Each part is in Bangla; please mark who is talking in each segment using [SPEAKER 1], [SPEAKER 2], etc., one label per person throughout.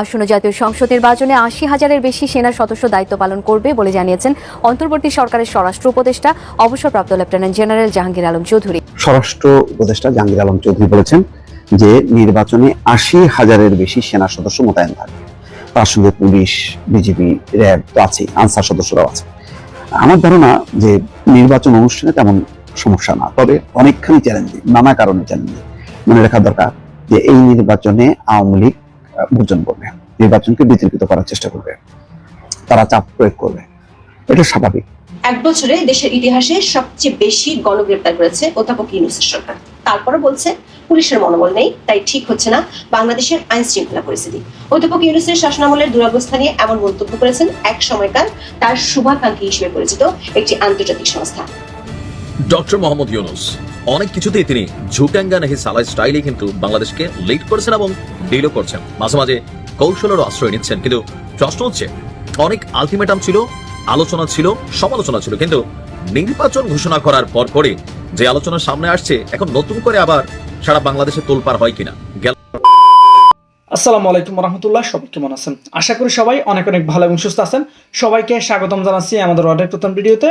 [SPEAKER 1] আসন্ন জাতীয় সংসদ নির্বাচনে আশি হাজারের বেশি সেনা সদস্য দায়িত্ব পালন করবে বলে জানিয়েছেন অন্তর্বর্তী সরকারের স্বরাষ্ট্র উপদেষ্টা, অবসরপ্রাপ্ত লেফটেন্যান্ট জেনারেল জাহাঙ্গীর আলম চৌধুরী।
[SPEAKER 2] স্বরাষ্ট্র উপদেষ্টা জাহাঙ্গীর আলম চৌধুরী বলেছেন যে নির্বাচনে আশি হাজারের বেশি সেনা সদস্য মোতায়েন থাকবে। তার সঙ্গে পুলিশ, বিজিবি, র্যাব তো আছেই, আনসার সদস্যরাও আছে আমার ধারণা যে নির্বাচন অনুষ্ঠানে তেমন সমস্যা না, তবে অনেকখানি চ্যালেঞ্জিং নানা কারণে চ্যালেঞ্জিং মনে রাখা দরকার যে এই নির্বাচনে আওয়ামী লীগ বর্জন করবে, নির্বাচনকে বিতর্কিত করার চেষ্টা করবে। তারা চাপ প্রয়োগ করবে। এটা স্বাভাবিক।
[SPEAKER 3] এক বছরে দেশের ইতিহাসে সবচেয়ে বেশি গণগ্রেপ্তার করেছে অধ্যাপক ইউনুসের সরকার। তারপরে বলছে, পুলিশের মনোবল নেই, তাই ঠিক হচ্ছে না বাংলাদেশের আইন শৃঙ্খলা পরিস্থিতি। অধ্যাপক ইউনুসের শাসনামলের দুরবস্থা নিয়ে এমন মন্তব্য করেছেন এক সময়কার তার শুভাকাঙ্ক্ষী হিসেবে পরিচিত একটি আন্তর্জাতিক সংস্থা।
[SPEAKER 4] ডক্টর মোহাম্মদ ইউনুস, অনেক কিছুতেই তিনি ঝুটাঙ্গা নাহি সালাই স্টাইলে কিন্তু বাংলাদেশকে লিড করেছেন এবং ডিলও করছেন। মাঝে মাঝে কৌশলেরও আশ্রয় নিচ্ছেন। কিন্তু প্রশ্ন হচ্ছে, অনেক আলটিমেটাম ছিল, আলোচনা ছিল, সমালোচনা ছিল। কিন্তু নির্বাচন ঘোষণা করার পর পরে যে আলোচনা সামনে আসছে, এখন নতুন করে আবার সারা বাংলাদেশে তোলপার হয় কিনা? গেল
[SPEAKER 5] আসসালামু আলাইকুম রহমতুল্লাহ সবাই কেমন আছেন? আশা করি সবাই অনেক অনেক ভালো এবং সুস্থ আছেন। সবাইকে স্বাগতম জানাচ্ছি আমাদের অর্ডার প্রথম ভিডিওতে।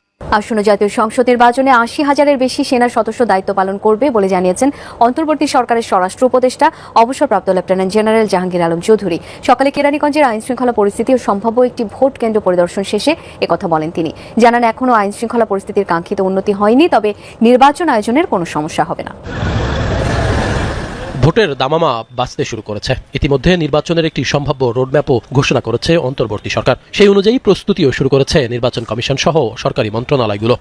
[SPEAKER 1] আসন্ন জাতীয় সংসদ নির্বাচনে আশি হাজারের বেশি সেনা সদস্য দায়িত্ব পালন করবে বলে জানিয়েছেন অন্তর্বর্তী সরকারের স্বরাষ্ট্র উপদেষ্টা, অবসরপ্রাপ্ত লেফটেন্যান্ট জেনারেল জাহাঙ্গীর আলম চৌধুরী। সকালে কেরানীগঞ্জের আইন শৃঙ্খলা পরিস্থিতি ও সম্ভাব্য একটি ভোট কেন্দ্র পরিদর্শন শেষে একথা বলেন তিনি। জানান, এখনও আইন শৃঙ্খলা পরিস্থিতির কাঙ্ক্ষিত উন্নতি হয়নি, তবে নির্বাচন আয়োজনের কোনো সমস্যা হবে না।
[SPEAKER 6] ভোটের দামামা বাঁচতে শুরু করেছে। ইতিমধ্যে নির্বাচনের একটি সম্ভাব্য রোডম্যাপও ঘোষণা করেছে অন্তর্বর্তী সরকার। সেই অনুযায়ী প্রস্তুতিও শুরু করেছে নির্বাচন কমিশন সহ সরকারি মন্ত্রণালয়গুলো।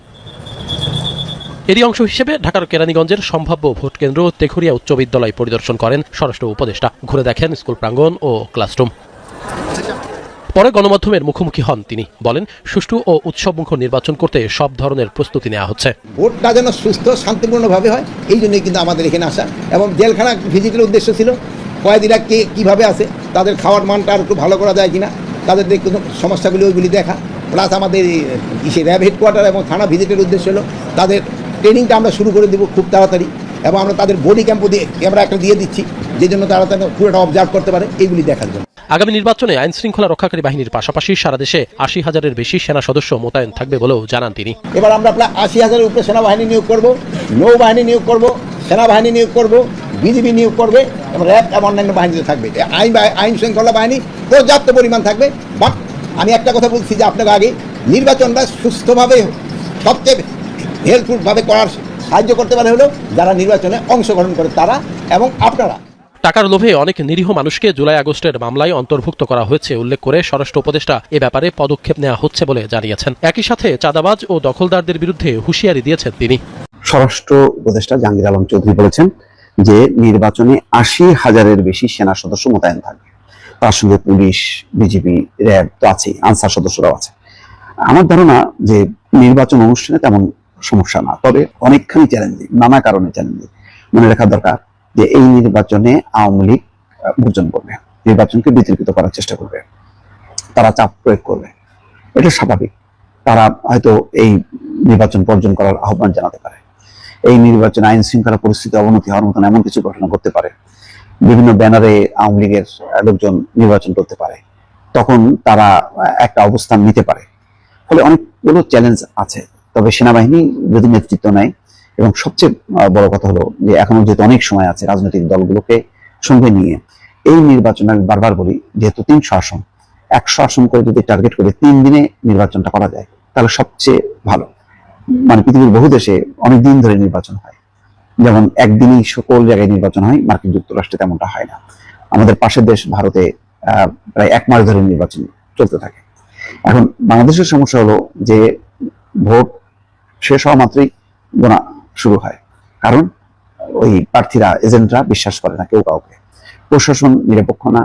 [SPEAKER 6] এরই অংশ হিসেবে ঢাকার কেরানীগঞ্জের সম্ভাব্য ভোট কেন্দ্র তেখুরিয়া উচ্চ বিদ্যালয় পরিদর্শন করেন স্বরাষ্ট্র উপদেষ্টা। ঘুরে দেখেন স্কুল প্রাঙ্গণ ও ক্লাসরুম। পরে গণমাধ্যমের মুখোমুখি হন তিনি। বলেন, সুষ্ঠু ও উৎসবমুখর নির্বাচন করতে সব ধরনের প্রস্তুতি নেওয়া হচ্ছে।
[SPEAKER 7] ভোটটা যেন সুস্থ, শান্তিপূর্ণভাবে হয়, এই জন্যই কিন্তু আমাদের এখানে আসা। এবং জেলখানা ভিজিটের উদ্দেশ্য ছিল, কয়েদিরা কে কীভাবে আছে, তাদের খাওয়ার মানটা আর একটু ভালো করা যায় কিনা, তাদের কোনো সমস্যাগুলি ওইগুলি দেখা। প্লাস আমাদের ইসে র্যাব হেডকোয়ার্টার এবং থানা ভিজিটের উদ্দেশ্য হলো, তাদের ট্রেনিংটা আমরা শুরু করে দেবো খুব তাড়াতাড়ি। এবং আমরা তাদের বডি ক্যাম্পও দিয়ে ক্যামেরা একটা দিয়ে দিচ্ছি যে জন্য তারা তাদের পুরোটা অবজার্ভ করতে পারে, এইগুলি দেখার জন্য।
[SPEAKER 6] আগামী নির্বাচনে আইন শৃঙ্খলা রক্ষাকারী বাহিনীর পাশাপাশি সারা দেশে আশি হাজারের বেশি সেনা সদস্য মোতায়েন থাকবে বলেও জানান তিনি।
[SPEAKER 7] এবার আমরা প্রায় আশি হাজারের উপরে সেনাবাহিনী নিয়োগ করব, নৌবাহিনী নিয়োগ করব, সেনাবাহিনী নিয়োগ করব, বিজিবি নিয়োগ করবে এবং র্যাব এবং অন্যান্য বাহিনীতে থাকবে। আইন আইন শৃঙ্খলা বাহিনী পর্যাপ্ত পরিমাণ থাকবে। বাট আমি একটা কথা বলছি যে আপনাকে আগে নির্বাচনটা সুস্থভাবে সবচেয়ে হেল্পফুলভাবে করার সাহায্য করতে পারে হলো যারা নির্বাচনে অংশগ্রহণ করে তারা এবং আপনারা।
[SPEAKER 6] টাকার লোভে অনেক নিরীহ মানুষকে জুলাই আগস্টের মামলায় অন্তর্ভুক্ত করা হয়েছে, উল্লেখ করে স্বরাষ্ট্র উপদেষ্টা এ ব্যাপারে পদক্ষেপ নেওয়া হচ্ছে বলে জানিয়েছেন। একই সাথে চাঁদাবাজ ও দখলদারদের বিরুদ্ধে হুঁশিয়ারি দিয়েছেন তিনি।
[SPEAKER 2] স্বরাষ্ট্র উপদেষ্টা জাহাঙ্গীর আলম চৌধুরী বলেছেন যে, নির্বাচনে আশি হাজারের বেশি সেনা সদস্য মোতায়েন থাকবে। তার সঙ্গে পুলিশ, বিজিবি, র্যাব তো আছেই, আনসার সদস্যরাও আছে। আমার ধারণা যে, নির্বাচন অনুষ্ঠানে তেমন সমস্যা না, তবে অনেকখানি চ্যালেঞ্জিং নানা কারণে চ্যালেঞ্জিং মনে রাখা দরকার যে এই নির্বাচনে আওয়ামী লীগ বর্জন করবে, নির্বাচনকে বিতর্কিত করার চেষ্টা করবে। তারা চাপ প্রয়োগ করবে। এটা স্বাভাবিক। তারা হয়তো এই নির্বাচন বর্জন করার আহ্বান জানাতে পারে। এই নির্বাচনে আইন শৃঙ্খলা পরিস্থিতি অবনতি হওয়ার মতন এমন কিছু ঘটনা করতে পারে। বিভিন্ন ব্যানারে আওয়ামী লীগের লোকজন নির্বাচন করতে পারে। তখন তারা একটা অবস্থান নিতে পারে। ফলে অনেকগুলো চ্যালেঞ্জ আছে। তবে সেনাবাহিনী যদি নেতৃত্ব নেয় এবং সবচেয়ে বড় কথা হলো যে এখনও যেহেতু অনেক সময় আছে রাজনৈতিক দলগুলোকে সঙ্গে নিয়ে, এই নির্বাচন আমি বারবার বলি, যেহেতু তিনশো আসন একশো আসন করে যদি টার্গেট করে তিন দিনে নির্বাচনটা করা যায়, তাহলে সবচেয়ে ভালো। মানে পৃথিবীর বহু দেশে অনেক দিন ধরে নির্বাচন হয়। যেমন একদিনই সকল জায়গায় নির্বাচন হয়, মার্কিন যুক্তরাষ্ট্রে তেমনটা হয় না। আমাদের পাশের দেশ ভারতে প্রায় এক মাস ধরে নির্বাচন চলতে থাকে। এখন বাংলাদেশের সমস্যা হলো যে ভোট শেষ হওয়া মাত্রই গোনা শুরু হয়। কারণ ওই প্রার্থীরা, এজেন্টরা বিশ্বাস করে না কেউ কাউকে। প্রশাসন নিরপেক্ষ না,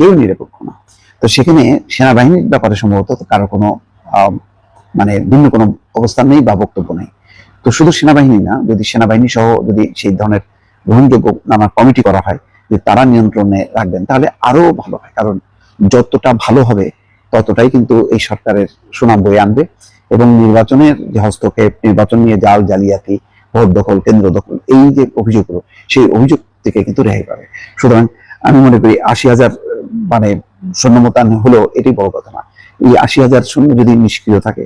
[SPEAKER 2] কেউ নিরপেক্ষ না। তো সেখানে সেনাবাহিনীর ব্যাপারে সম্ভবত কারও কোনো মানে ভিন্ন কোনো অবস্থান নেই বা বক্তব্য নেই। তো শুধু সেনাবাহিনী না, যদি সেনাবাহিনী সহ যদি সেই ধরনের গ্রহণযোগ্য নানা কমিটি করা হয় যে তারা নিয়ন্ত্রণে রাখবেন, তাহলে আরও ভালো হয়। কারণ যতটা ভালো হবে, ততটাই কিন্তু এই সরকারের সুনাম বয়ে আনবে। এবং নির্বাচনের যে হস্তক্ষেপ, নির্বাচন নিয়ে জাল জালিয়াতি ভোট দখল, কেন্দ্র দখল, এই যে অভিযোগগুলো, সেই অভিযোগ থেকে কিন্তু রেহাই পাবে। সুতরাং আমি মনে করি আশি হাজার মানে সৈন্য হলো এটি বড় কথা না। এই আশি হাজার সৈন্য যদি নিষ্ক্রিয় থাকে,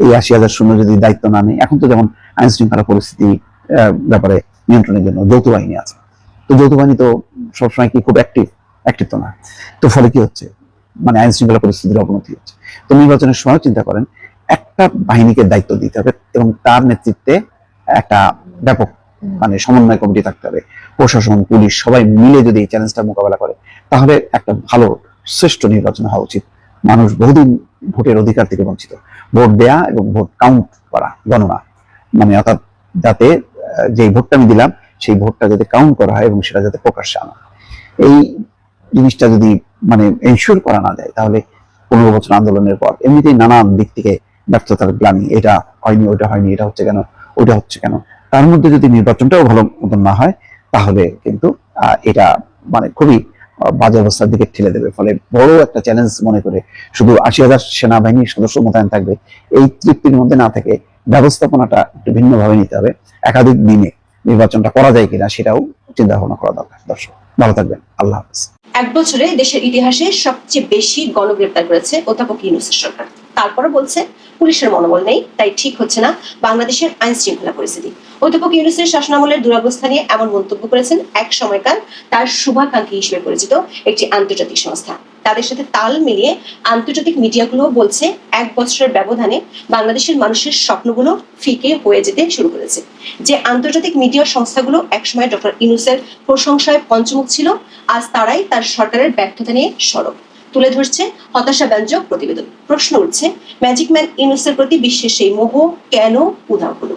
[SPEAKER 2] এই আশি হাজার সৈন্য যদি দায়িত্ব না নেয়, এখন তো যেমন আইন শৃঙ্খলা পরিস্থিতি ব্যাপারে নিয়ন্ত্রণের জন্য যৌথ বাহিনী আছে। তো যৌথ বাহিনী তো সবসময় কি খুব অ্যাক্টিভ অ্যাক্টিভ তো না। তো ফলে কি হচ্ছে? মানে আইন শৃঙ্খলা পরিস্থিতির অবনতি হচ্ছে। তো নির্বাচনের সময় চিন্তা করেন, একটা বাহিনীকে দায়িত্ব দিতে হবে এবং তার নেতৃত্বে একটা ব্যাপক মানে সমন্বয় কমিটি থাকতে হবে। প্রশাসন, পুলিশ সবাই মিলে যদি এই চ্যালেঞ্জটা মোকাবেলা করে, তাহলে একটা ভালো শ্রেষ্ঠ নির্বাচন হওয়া উচিত। মানুষ বহুদিন ভোটের অধিকার থেকে বঞ্চিত। ভোট দেয়া এবং ভোট কাউন্ট করা, গণনা। মানে অর্থাৎ যাতে যে ভোটটা আমি দিলাম, সেই ভোটটা যাতে কাউন্ট করা হয় এবং সেটা যাতে প্রকাশ্যে আনা এই জিনিসটা যদি মানে এনশিওর করা না যায়, তাহলে পনেরো বছর আন্দোলনের পর এমনিতেই নানান দিক থেকে ব্যর্থতার গ্লানি, এটা হয়নি ওটা হয়নি, এটা হচ্ছে কেন ওটা হচ্ছে কেন? তার মধ্যে যদি নির্বাচনটাও ভালো মতন না হয়, তাহলে কিন্তু এটা মানে খুবই বাজে অবস্থার দিকে ঠেলে দেবে। ফলে বড় একটা চ্যালেঞ্জ মনে করে শুধু আশি হাজার সেনাবাহিনীর সদস্য মোতায়েন থাকবে, এই তৃপ্তির মধ্যে না থেকে ব্যবস্থাপনাটা একটু ভিন্নভাবে নিতে হবে। একাধিক দিনে নির্বাচনটা করা যায় কিনা সেটাও চিন্তা ভাবনা করা দরকার। দর্শক, ভালো থাকবেন। আল্লাহ হাফিজ।
[SPEAKER 3] এক বছরে দেশের ইতিহাসে সবচেয়ে বেশি গণগ্রেপ্তার করেছে অধ্যাপক ইউনুসের সরকার। তারপরও বলছে পুলিশের মনোবল নেই, তাই ঠিক হচ্ছে না বাংলাদেশের আইন শৃঙ্খলা পরিস্থিতি। অধ্যাপক ইউনুসের শাসনামলের দুরবস্থা নিয়ে এমন মন্তব্য করেছেন এক সময়কার তার শুভাকাঙ্ক্ষী হিসেবে পরিচিত একটি আন্তর্জাতিক সংস্থা। তাদের সাথে তাল মিলিয়ে আন্তর্জাতিক মিডিয়াগুলো বলছে, এক বছরের ব্যবধানে বাংলাদেশের মানুষের স্বপ্নগুলো ফিকে হয়ে যেতে শুরু করেছে। যে আন্তর্জাতিক মিডিয়া সংস্থাগুলো একসময় ডক্টর ইনুসের প্রশংসায় পঞ্চমুখ ছিল, আজ তারাই তার সরকারের ব্যর্থতা নিয়ে সরব। তুলে ধরছে হতাশাব্যঞ্জক প্রতিবেদন। প্রশ্ন উঠছে ম্যাজিক ম্যান ইউনুসের প্রতি বিশ্বের সেই মোহ কেন উধাও হলো?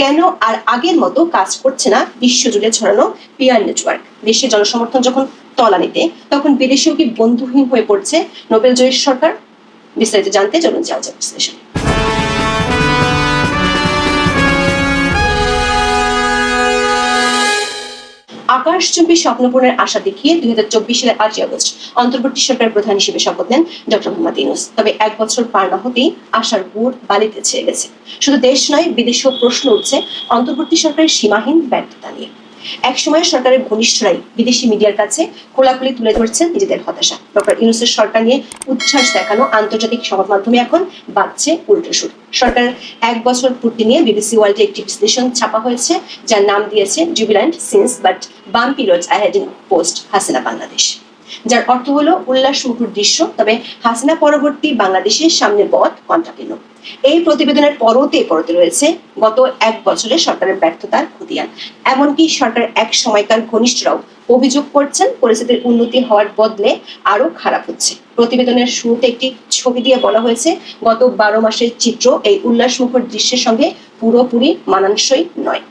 [SPEAKER 3] কেন আর আগের মতো কাজ করছে না বিশ্বজুড়ে ছড়ানো পিয়ার নেটওয়ার্ক দেশে জনসমর্থন যখন তলানিতে, তখন বিদেশেও কি বন্ধুহীন হয়ে পড়ছে নোবেল জয়ী সরকার? বিস্তারিত জানতে চলুন যাওয়া যাক বিশ্লেষণ আকাশচুম্বী স্বপ্নপূরণের আশা দেখিয়ে দুই হাজার চব্বিশ সালের আটই আগস্ট অন্তর্বর্তী সরকারের প্রধান হিসেবে শপথ নেন ডক্টর মোহাম্মদ ইউনুস। তবে এক বছর পার না হতেই আশার গুড় বালিতে ছেয়ে গেছে। শুধু দেশ নয়, বিদেশেও প্রশ্ন উঠছে অন্তর্বর্তী সরকারের সীমাহীন ব্যর্থতা নিয়ে। এক সময় সরকারের ঘনিষ্ঠরাই বিদেশি মিডিয়ার কাছে খোলাখুলি তুলে ধরছেন নিজেদের হতাশা। ডক্টর ইউনুসের সরকার নিয়ে উচ্ছ্বাস দেখানো আন্তর্জাতিক সংবাদ মাধ্যমে এখন বাড়ছে উল্টো সুর। সরকারের এক বছর পূর্তি নিয়ে বিবিসি ওয়ার্ল্ডে একটি বিশ্লেষণ ছাপা হয়েছে, যার নাম দিয়েছে jubilant scenes but bumpy roads ahead in post Hasina Bangladesh. যার অর্থ হলো উল্লাস মুখর দৃশ্য। তবে হাসিনা পরবর্তী বাংলাদেশের সামনে পথ কণ্ঠাকীর্ণ এই প্রতিবেদনের পরতে পরতে রয়েছে গত এক বছরে সরকারের ব্যর্থতার খতিয়ান। এমনকি সরকার এক সময়কার ঘনিষ্ঠরাও অভিযোগ করছেন, পরিস্থিতির উন্নতি হওয়ার বদলে আরও খারাপ হচ্ছে। প্রতিবেদনের শুরুতে একটি ছবি দিয়ে বলা হয়েছে, গত বারো মাসের চিত্র এই উল্লাসমুখর দৃশ্যের সঙ্গে পুরোপুরি মানানসই নয়।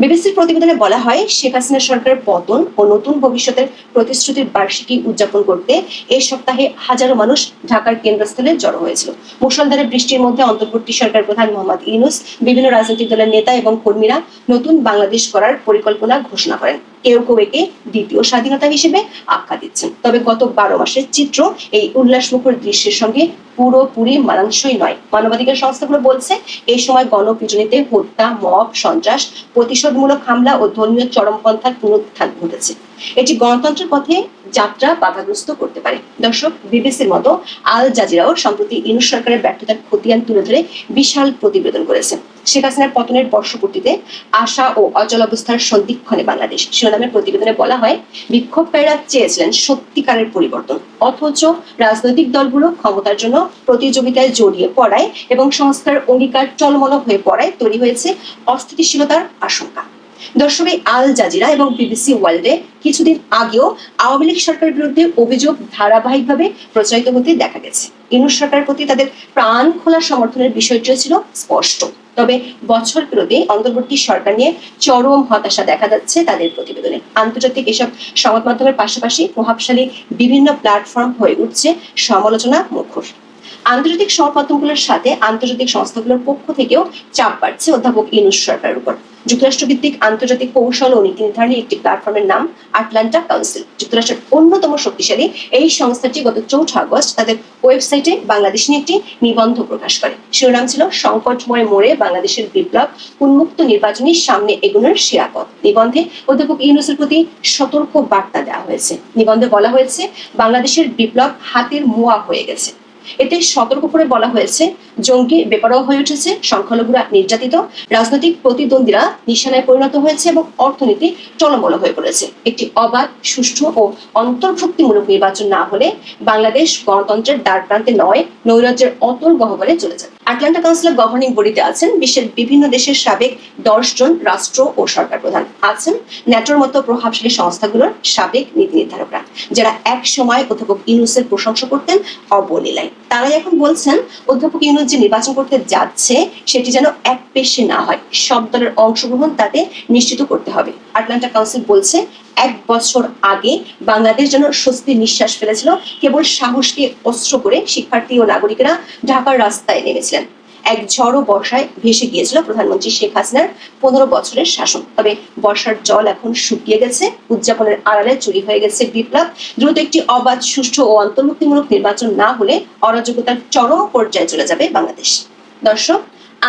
[SPEAKER 3] বিবিসির প্রতিবেদনে বলা হয়, শেখ হাসিনা সরকারের পতন ও নতুন ভবিষ্যতের প্রতিশ্রুতির বার্ষিকী উদযাপন করতে এই সপ্তাহে হাজারো মানুষ ঢাকার কেন্দ্রস্থলে জড়ো হয়েছিল। মুসলধারে বৃষ্টির মধ্যে অন্তর্বর্তী সরকার প্রধান মোহাম্মদ ইউনুস, বিভিন্ন রাজনৈতিক দলের নেতা এবং কর্মীরা নতুন বাংলাদেশ করার পরিকল্পনা ঘোষণা করেন। একে দ্বিতীয় স্বাধীনতা হিসেবে আখ্যা দিচ্ছেন। তবে গত বারো মাসের চিত্র এই উল্লাসমুখর দৃশ্যের সঙ্গে পুরোপুরি মানানসই নয়। মানবাধিকার সংস্থাগুলো বলছে, এই সময় গণপিটুনিতে হত্যা, মব, সন্ত্রাস, প্রতিশোধমূলক হামলা ও ধর্মীয় চরমপন্থার পুনরুত্থান ঘটেছে। এটি গণতন্ত্রের পথে যাত্রা বাধাগ্রস্ত করতে পারে। দর্শক, বিবিসির মতো আল জাজিরাও সম্প্রতি ইউনুস সরকারের ব্যর্থতার খতিয়ান তুলে ধরে বিশাল প্রতিবেদন করেছে। শেখ হাসিনার পতনের বর্ষপূর্তিতে আশা ও অচল অবস্থার সন্ধিক্ষণে বাংলাদেশ। শিরোনামের প্রতিবেদনে বলা হয়, বিক্ষোভকারীরা চেয়েছিলেন সত্যিকারের পরিবর্তন। অথচ রাজনৈতিক দলগুলো ক্ষমতার জন্য প্রতিযোগিতায় জড়িয়ে পড়ায় এবং সংস্কার অঙ্গীকার টলমল হয়ে পড়ায় তৈরি হয়েছে অস্থিতিশীলতার আশঙ্কা। দর্শক আল জাজিরা এবং বিবিসি ওয়ার্ল্ডে কিছুদিন আগেও আওয়ামী লীগ সরকারের বিরুদ্ধে অভিযোগ ধারাবাহিকভাবে প্রচারিত হতে দেখা গেছে। ইনুস সরকারের প্রতি তাদের প্রাণ খোলা সমর্থনের বিষয়টিও ছিল স্পষ্ট। তবে বছর পেরোতে অন্তর্বর্তী সরকার নিয়ে চরম হতাশা দেখা যাচ্ছে তাদের প্রতিবেদনে। আন্তর্জাতিক এসব সংবাদ মাধ্যমের পাশাপাশি প্রভাবশালী বিভিন্ন প্ল্যাটফর্ম হয়ে উঠছে সমালোচনা মুখর। আন্তর্জাতিক সংবাদ মাধ্যমগুলোর সাথে আন্তর্জাতিক সংস্থাগুলোর পক্ষ থেকেও চাপ বাড়ছে অধ্যাপক ইনুস সরকারের উপর। যুক্তরাষ্ট্রভিত্তিক আন্তর্জাতিক কৌশল ও নীতি নির্ধারণী একটি প্ল্যাটফর্মের নাম আটলান্টা কাউন্সিল যুক্তরাষ্ট্রের অন্যতম শক্তিশালী এই সংস্থাটি গত চৌঠা আগস্ট তাদের ওয়েবসাইটে বাংলাদেশ নিয়ে একটি নিবন্ধ প্রকাশ করে। শিরোনাম ছিল, সংকটময় মোড়ে বাংলাদেশের বিপ্লব, উন্মুক্ত নির্বাচনী সামনে এগোনোর সেরা পথ। নিবন্ধে অধ্যাপক ইউনুসের প্রতি সতর্ক বার্তা দেওয়া হয়েছে। নিবন্ধে বলা হয়েছে, বাংলাদেশের বিপ্লব হাতের মোয়া হয়ে গেছে। এতে সতর্ক করে বলা হয়েছে জঙ্গি বেপরোয়া হয়ে উঠেছে, সংখ্যালঘুরা নির্যাতিত, রাজনৈতিক প্রতিদ্বন্দ্বীরা নিশানায় পরিণত হয়েছে এবং অর্থনীতি টলমল হয়ে পড়েছে। একটি অবাধ, সুষ্ঠু ও অন্তর্ভুক্তিমূলক নির্বাচন না হলে বাংলাদেশ গণতন্ত্রের দ্বার প্রান্তে নয়, নৈরাজ্যের অতল গহ্বরে চলে যাবে। আটলান্টা কাউন্সিলের গভর্নিং বডিতে আছেন বিশ্বের বিভিন্ন দেশের সাবেক দশ জন রাষ্ট্র ও সরকার প্রধান। আছেন ন্যাটোর মতো প্রভাবশালী সংস্থাগুলোর সাবেক নীতি নির্ধারকরা, যারা এক সময় অধ্যাপক ইউনুসের প্রশংসা করতেন অবলীলায়। তারাই এখন বলছেন, অধ্যাপক ইউনুস যে নির্বাচন করতে যাচ্ছে, সেটি যেন এক পেশে না হয়। সব দলের অংশগ্রহণ তাতে নিশ্চিত করতে হবে। আটলান্টা কাউন্সিল বলছে, এক বছর আগে বাংলাদেশ যেন স্বস্তির নিঃশ্বাস ফেলেছিল, কেবল সাহসকে অস্ত্র করে শিক্ষার্থী ও নাগরিকেরা ঢাকার রাস্তায় নেমেছিলেন। এক ঝড়ো বর্ষায় ভেসে গিয়েছিল প্রধানমন্ত্রী শেখ হাসিনার পনেরো বছরের শাসন। তবে বর্ষার জল এখন শুকিয়ে গেছে, উদযাপনের আড়ালে চুরি হয়ে গেছে বিপ্লব। দ্রুত একটি অবাধ, সুষ্ঠু ও অন্তর্ভুক্তিমূলক নির্বাচন না হলে অরাজকতার চরম পর্যায়ে চলে যাবে বাংলাদেশ। দর্শক,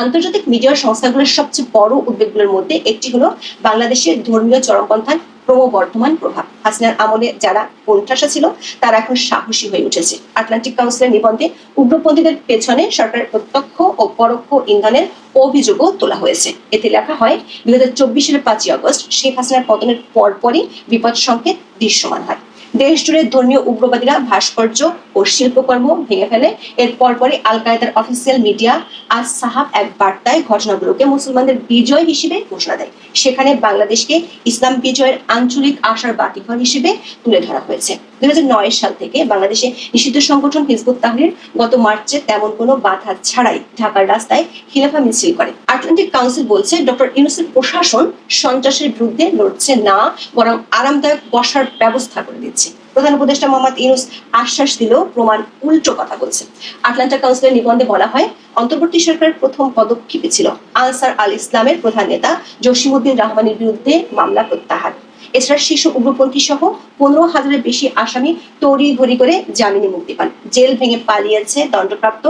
[SPEAKER 3] আন্তর্জাতিক মিডিয়া সংস্থাগুলোর সবচেয়ে বড় উদ্বেগগুলোর মধ্যে একটি হলো বাংলাদেশের ধর্মীয় চরমপন্থার ক্রমবর্ধমান প্রভাব। হাসিনার আমলে যারা কোণঠাসা ছিল, তারা এখন সাহসী হয়ে উঠেছে। আটলান্টিক কাউন্সিলের নিবন্ধে উগ্রপন্থীদের পেছনে সরকারের প্রত্যক্ষ ও পরোক্ষ ইন্ধনের অভিযোগও তোলা হয়েছে। এতে লেখা হয় দুই হাজার চব্বিশের পাঁচই আগস্ট শেখ হাসিনার পতনের পরপরই বিপদ সংকেত দৃশ্যমান হয়। দেশ জুড়ে ধর্মীয় উগ্রবাদীরা ভাস্কর্য ও শিল্পকর্ম ভেঙে ফেলে। এর পরপরই আল কায়দার অফিসিয়াল মিডিয়া আজ সাহাব এক বার্তায় ঘটনাগুলোকে মুসলমানদের বিজয় হিসেবে ঘোষণা দেয়। সেখানে বাংলাদেশকে ইসলাম বিজয়ের আঞ্চলিক আশার বাতিঘর হিসেবে তুলে ধরা হয়েছে। দুই সাল থেকে বাংলাদেশে নিষিদ্ধ সংগঠন হিজবুত তাহরির গত মার্চে তেমন কোনো বাধা ছাড়াই ঢাকার রাস্তায় খিলাফা মিছিল করে। আটলান্টিক কাউন্সিল বলছে, ডক্টর ইউনুসের প্রশাসন সন্ত্রাসের বিরুদ্ধে লড়ছে না, বরং আরামদায়ক বসার ব্যবস্থা করে দিচ্ছে। প্রধান উপদেষ্টা মোহাম্মদ ইউনুস আশ্বাস দিলেও প্রমাণ উল্টো কথা বলছে। আটলান্টা কাউন্সিলের নিবন্ধে বলা হয়, অন্তর্বর্তী সরকারের প্রথম পদক্ষেপে ছিল আনসার আল ইসলামের প্রধান নেতা জসিমুদ্দিন রহমানের বিরুদ্ধে মামলা প্রত্যাহার। এছাড়া শিশু উগ্রপন্থী সহ পনেরো হাজারের বেশি আসামি তড়ি ঘড়ি করে জামিনে মুক্তি পান। জেল ভেঙে পালিয়েছে দণ্ডপ্রাপ্ত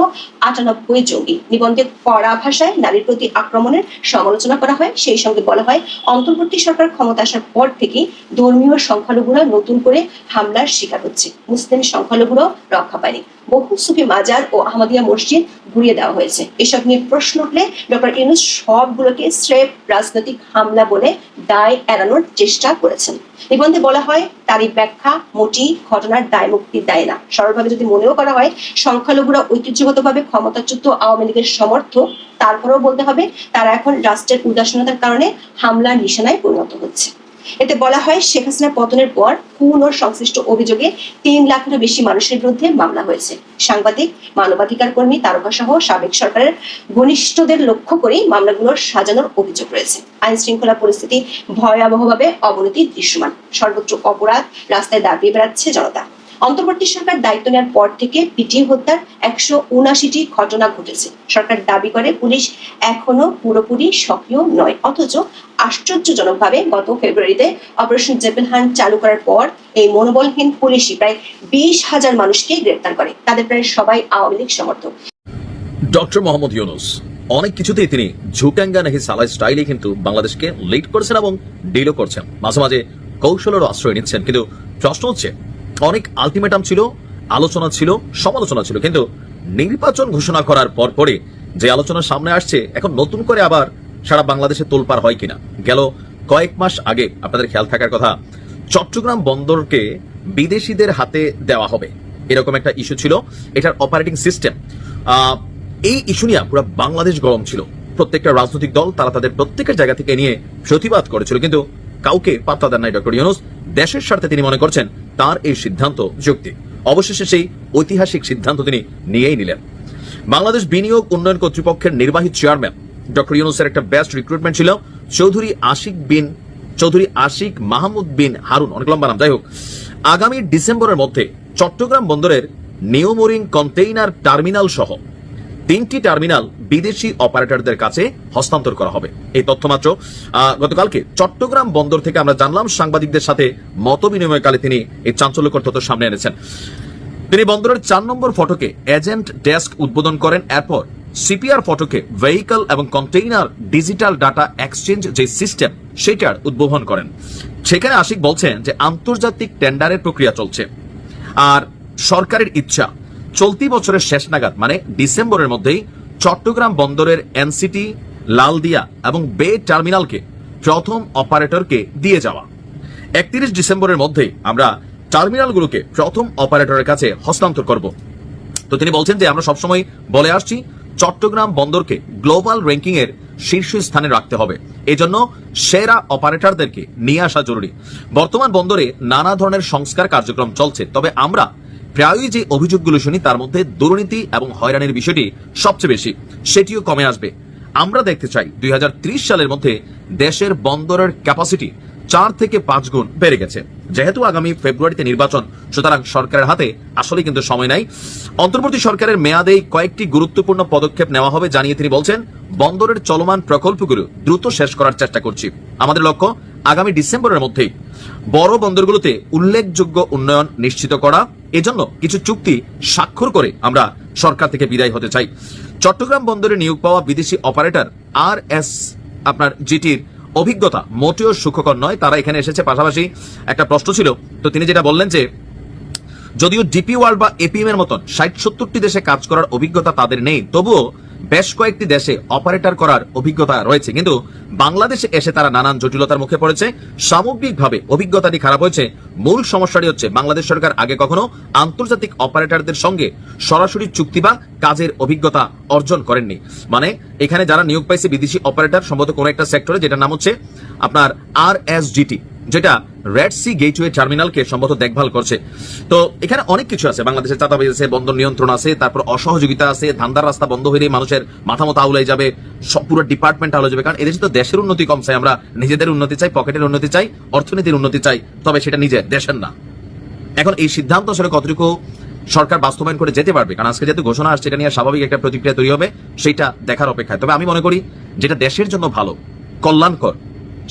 [SPEAKER 3] আটানব্বই জঙ্গি। নিবন্ধে কড়া ভাষায় নারীর প্রতি আক্রমণের সমালোচনা করা হয়। সেই সঙ্গে বলা হয়, অন্তর্বর্তী সরকার ক্ষমতা আসার পর থেকেই ধর্মীয় সংখ্যালঘুরা নতুন করে হামলার শিকার হচ্ছে। মুসলিম সংখ্যালঘুরা রক্ষা পায়নি। বহু সুফি মাজার ও আহমদিয়া মসজিদ ঘুরিয়ে দেওয়া হয়েছে। এসব নিয়ে প্রশ্ন উঠলে ডক্টর ইউনুস সবগুলোকে স্রেফ রাজনৈতিক হামলা বলে দায় এড়ানোর চেষ্টা করেছেন। নিবন্ধে বলা হয়, তারই ব্যাখ্যা মোটি ঘটনার দায় মুক্তি দেয় না। সরলভাবে যদি মনেও করা হয়, সংখ্যালঘুরা ঐতিহ্যগতভাবে ক্ষমতাচ্যুত আওয়ামী লীগের সমর্থক, তারপরেও বলতে হবে, তারা এখন রাষ্ট্রের উদাসীনতার কারণে হামলার নিশানায় পরিণত হচ্ছে। এতে বলা হয় শেখ হাসিনার পতনের পর খুন ও সংশ্লিষ্ট অভিযোগে তিন লাখেরও বেশি মানুষের বিরুদ্ধে মামলা হয়েছে। সাংবাদিক, মানবাধিকার কর্মী, তারকা সহ সাবেক সরকারের ঘনিষ্ঠদের লক্ষ্য করেই মামলাগুলো সাজানোর অভিযোগ রয়েছে। আইন শৃঙ্খলা পরিস্থিতি ভয়াবহভাবে অবনতি দৃশ্যমান। সর্বোচ্চ অপরাধ, রাস্তায় দাঁড়িয়ে বেড়াচ্ছে জনতা। অন্তর্বর্তী সরকার দায়িত্ব নেওয়ার পর থেকে পিটিয়ে হত্যার একশো উনাশিটি ঘটনা ঘটেছে। সরকার দাবি করে, পুলিশ এখনও পুরোপুরি সক্রিয় নয়। অথচ আশ্চর্যজনকভাবে গত ফেব্রুয়ারিতে অপারেশন জেপেল হান্ট চালু করার পর এই মনোবলহীন পুলিশই প্রায় বিশ হাজার মানুষকে গ্রেপ্তার করে। তাদের প্রায় সবাই আওয়ামী লীগ সমর্থক।
[SPEAKER 4] ডক্টর মোহাম্মদ ইউনুস, অনেক কিছুতেই তিনি ঝুটাঙ্গা নাকি সালাই স্টাইলে কিন্তু বাংলাদেশকে লিড করছেন এবং ডিলও করছেন। মাঝে মাঝে কৌশলেরও আশ্রয় নিচ্ছেন। কিন্তু প্রশ্ন হচ্ছে অনেক আলটিমেটাম ছিল, আলোচনা ছিল, সমালোচনা ছিল। কিন্তু নির্বাচন ঘোষণা করার পর পরে যে আলোচনা সামনে আসছে, এখন নতুন করে আবার সারা বাংলাদেশে তোলপার হয় কিনা? গেল কয়েক মাস আগে, আপনাদের খেয়াল থাকার কথা, চট্টগ্রাম বন্দরকে বিদেশিদের হাতে দেওয়া হবে। এরকম একটা ইস্যু ছিল, এটার অপারেটিং সিস্টেম এই ইস্যু নিয়ে পুরো বাংলাদেশ গরম ছিল। প্রত্যেকটা রাজনৈতিক দল, তারা তাদের প্রত্যেকের জায়গা থেকে নিয়ে প্রতিবাদ করেছিল। কিন্তু কাউকে পাত্তা দেন নাই ডক্টর ইউনুস। দেশের স্বার্থে তিনি মনে করছেন তার এই সিদ্ধান্ত যুক্তি। অবশেষে সেই ঐতিহাসিক সিদ্ধান্ত তিনি নিয়েই নিলেন। বাংলাদেশ বিনিয়োগ উন্নয়ন কর্তৃপক্ষের নির্বাহী চেয়ারম্যান ডক্টর ইউনুসের একটা বেস্ট রিক্রুটমেন্ট ছিল চৌধুরী আশিক বিন চৌধুরী আশিক মাহমুদ বিন হারুন। অনেক লম্বা নাম। যাই হোক, আগামী ডিসেম্বরের মধ্যে চট্টগ্রাম বন্দরের নিউমোরিং কন্টেইনার টার্মিনাল সহ তিনটি টার্মিনাল বিদেশি অপারেটরদের কাছে হস্তান্তর করা হবে। এই তথ্য মাত্র গতকালকে চট্টগ্রাম বন্দর থেকে আমরা জানলাম সাংবাদিকদের সাথে মত বিনিময়কালে তিনি এই চাঞ্চল্যকর তথ্য সামনে এনেছেন। তিনি বন্দরের চার নম্বর ফটকে এজেন্ট ডেস্ক উদ্বোধন করেন, এরপর সিপিআর ফটকে ভেহিকল এবং কন্টেইনার ডিজিটাল ডাটা এক্সচেঞ্জ যে সিস্টেম, সেটার উদ্বোধন করেন। সেখানে আশিক বলছেন যে আন্তর্জাতিক টেন্ডারের প্রক্রিয়া চলছে। আর সরকারের ইচ্ছা চলতি বছরের শেষ নাগাদ মানে ডিসেম্বরের মধ্যেই চট্টগ্রাম বন্দরের এনসিটি, লালদিয়া এবং বে টার্মিনালকে প্রথম অপারেটরকে দিয়ে যাওয়া। একত্রিশ ডিসেম্বরের মধ্যে আমরা টার্মিনালগুলোকে প্রথম অপারেটরের কাছে হস্তান্তর করব। তো তিনি বলছেন যে আমরা সবসময় বলে আসছি, চট্টগ্রাম বন্দরকে গ্লোবাল র্যাঙ্কিং এর শীর্ষ স্থানে রাখতে হবে। এজন্য সেরা অপারেটরদেরকে নিয়ে আসা জরুরি। বর্তমান বন্দরে নানা ধরনের সংস্কার কার্যক্রম চলছে। তবে আমরা প্রায়ই যে অভিযোগগুলো শুনি, তার মধ্যে দুর্নীতি এবং হয়রানির বিষয়টি সবচেয়ে বেশি। সেটিও কমে আসবে। আমরা দেখতে চাই, দুই হাজার ত্রিশ সালের মধ্যে দেশের বন্দরের ক্যাপাসিটি চার থেকে পাঁচ গুণ বেড়ে গেছে। যেহেতু আগামী ফেব্রুয়ারিতে নির্বাচন, সুতরাং সরকারের হাতে আসলে কিন্তু সময় নাই। অন্তর্বর্তী সরকারের মেয়াদেই কয়েকটি গুরুত্বপূর্ণ পদক্ষেপ নেওয়া হবে জানিয়ে তিনি বলছেন, বন্দরের চলমান প্রকল্পগুলো দ্রুত শেষ করার চেষ্টা করছি। আমাদের লক্ষ্য, আগামী ডিসেম্বরের মধ্যেই বড় বন্দরগুলোতে উল্লেখযোগ্য উন্নয়ন নিশ্চিত করা এজন্য কিছু চুক্তি স্বাক্ষর করে আমরা সরকার থেকে বিদায় হতে চাই। চট্টগ্রাম বন্দরে নিয়োগ পাওয়া বিদেশি অপারেটর আর এস আপনার জিটির অভিজ্ঞতা মোটেও সুখকর নয়। তারা এখানে এসেছে। পাশাপাশি একটা প্রশ্ন ছিল, তো তিনি যেটা বললেন যে, যদিও ডিপি ওয়ার্ল্ড বা এপিএম এর মতন ষাট সত্তরটি দেশে কাজ করার অভিজ্ঞতা তাদের নেই, তবুও বেশ কয়েকটি দেশে অপারেটর করার অভিজ্ঞতা রয়েছে। কিন্তু বাংলাদেশে এসে তারা নানান জটিলতার মুখে পড়েছে। সামগ্রিকভাবে অভিজ্ঞতাটি খারাপ হয়েছে। মূল সমস্যাটি হচ্ছে, বাংলাদেশ সরকার আগে কখনো আন্তর্জাতিক অপারেটরদের সঙ্গে সরাসরি চুক্তি বা কাজের অভিজ্ঞতা অর্জন করেননি। মানে এখানে যারা নিয়োগ পাইছে বিদেশি অপারেটর, সম্ভবত কোনো একটা সেক্টরে, যেটার নাম হচ্ছে আপনার আর এস যেটা রেড সি গেটওয়ে টার্মিনালকে সম্ভবত দেখভাল করছে। তো এখানে অনেক কিছু আছে। বাংলাদেশের চাঁদাবাজি আছে, বন্দর নিয়ন্ত্রণ আছে, তারপর অসহযোগিতা আছে, ধান্দার রাস্তা বন্ধ হইলে মানুষের মাথা মতো আউলাই যাবে, সব পুরো ডিপার্টমেন্ট আউলাই যাবে, কারণ এদেশে তো দেশের উন্নতি কম চাই, আমরা নিজেদের উন্নতি চাই, পকেটের উন্নতি চাই, অর্থনীতির উন্নতি চাই, তবে সেটা নিজের, দেশের না। এখন এই সিদ্ধান্ত আসলে কতটুকু সরকার বাস্তবায়ন করে যেতে পারবে? কারণ আজকে যেহেতু ঘোষণা আসছে, এটা নিয়ে স্বাভাবিক একটা প্রতিক্রিয়া তৈরি হবে, সেটা দেখার অপেক্ষায়। তবে আমি মনে করি, যেটা দেশের জন্য ভালো, কল্যাণকর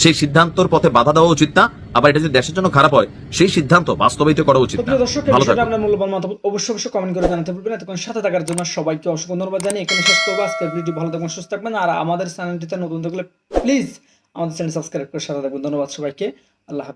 [SPEAKER 4] সেই সিদ্ধান্তর পথে বাধা দেওয়া উচিত না আবার এটা যদি দেশের জন্য খারাপ হয় সেই সিদ্ধান্ত বাস্তবায়িত করা উচিত না। ভালো থাকবেন
[SPEAKER 5] আপনার মূল্যবান মতামত অবশ্যই অবশ্যই কমেন্ট করে জানাতে ভুলবেন না। তখন সাথে থাকার জন্য সবাইকে অসংখ্য ধন্যবাদ জানিয়ে এখানে শেষ করব। আজকের ভিডিও ভালো থাকবেন সুস্থ থাকবেন। আর আমাদের চ্যানেলটিতে নতুন থাকলে প্লিজ আমাদের চ্যানেল সাবস্ক্রাইব করে সাথে থাকবেন ধন্যবাদ সবাইকে। আল্লাহ।